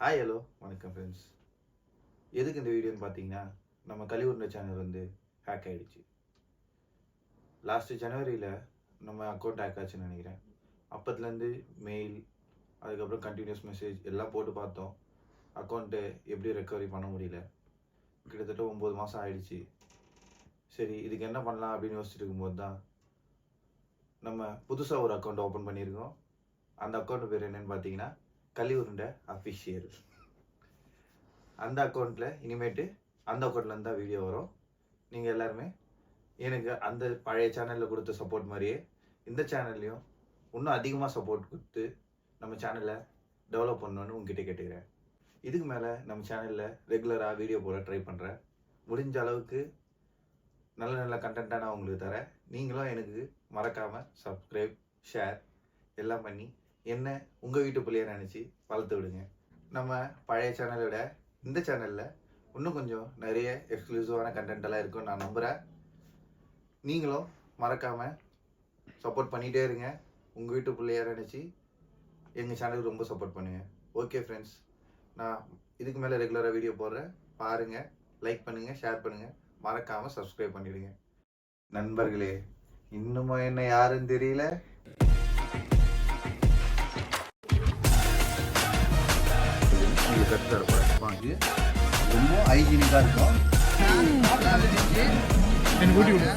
Hi hello வணக்கம் friends எதுக்கு இந்த வீடியோன்னு பார்த்தீங்கன்னா நம்ம கலிவுருண்ட சேனல் வந்து ஹேக் ஆகிடுச்சு லாஸ்ட்டு ஜனவரியில் நம்ம அக்கௌண்ட் ஹேக் ஆச்சுன்னு நினைக்கிறேன். அப்பத்துலேருந்து மெயில் அதுக்கப்புறம் கண்டினியூஸ் மெசேஜ் எல்லாம் போட்டு பார்த்தோம். அக்கௌண்ட்டு எப்படி ரெக்கவரி பண்ண முடியல. கிட்டத்தட்ட ஒம்பது மாதம் ஆயிடுச்சு. சரி இதுக்கு என்ன பண்ணலாம் அப்படின்னு யோசிச்சுட்டு இருக்கும்போது தான் நம்ம புதுசாக ஒரு அக்கௌண்ட் ஓப்பன் பண்ணியிருக்கோம். அந்த அக்கௌண்ட் பேர் என்னன்னு பார்த்தீங்கன்னா கலிவுருண்டை அஃபிஷியல் அந்த அக்கௌண்ட்டில் இனிமேட்டு அந்த அக்கௌண்ட்லேருந்து தான் வீடியோ வரும். நீங்கள் எல்லாருமே எனக்கு அந்த பழைய சேனலில் கொடுத்த சப்போர்ட் மாதிரியே இந்த சேனல்லையும் இன்னும் அதிகமாக சப்போர்ட் கொடுத்து நம்ம சேனலை டெவலப் பண்ணணும்னு உங்ககிட்ட கேட்டுக்கிறேன். இதுக்கு மேலே நம்ம சேனலில் ரெகுலராக வீடியோ போட ட்ரை பண்ணுறேன் முடிஞ்ச அளவுக்கு நல்ல நல்ல கண்டென்ட்டாக நான் உங்களுக்கு தரேன். நீங்களும் எனக்கு மறக்காமல் சப்ஸ்கிரைப் ஷேர் எல்லாம் பண்ணி என்ன உங்கள் வீட்டு பிள்ளைய நினச்சி வளர்த்து விடுங்க. நம்ம பழைய சேனலை விட இந்த சேனலில் இன்னும் கொஞ்சம் நிறைய எக்ஸ்க்ளூசிவான கண்டென்ட்டெல்லாம் இருக்கும்னு நான் நம்புகிறேன் நீங்களும் மறக்காமல் சப்போர்ட் பண்ணிகிட்டே இருங்க. உங்கள் வீட்டு பிள்ளைய நினச்சி எங்கள் சேனலுக்கு ரொம்ப சப்போர்ட் பண்ணுங்கள் ஓகே ஃப்ரெண்ட்ஸ் நான் இதுக்கு மேலே ரெகுலராக வீடியோ போடுறேன். பாருங்கள் லைக் பண்ணுங்கள் ஷேர் பண்ணுங்கள் மறக்காமல் சப்ஸ்கிரைப் பண்ணிடுங்க. நண்பர்களே இன்னுமா என்ன யாருன்னு தெரியல? தரப்போகிறேன் வாங்கி ரொம்ப ஹைஜீனிக்காக இருக்கும் எனக்கு ஊட்டி விடு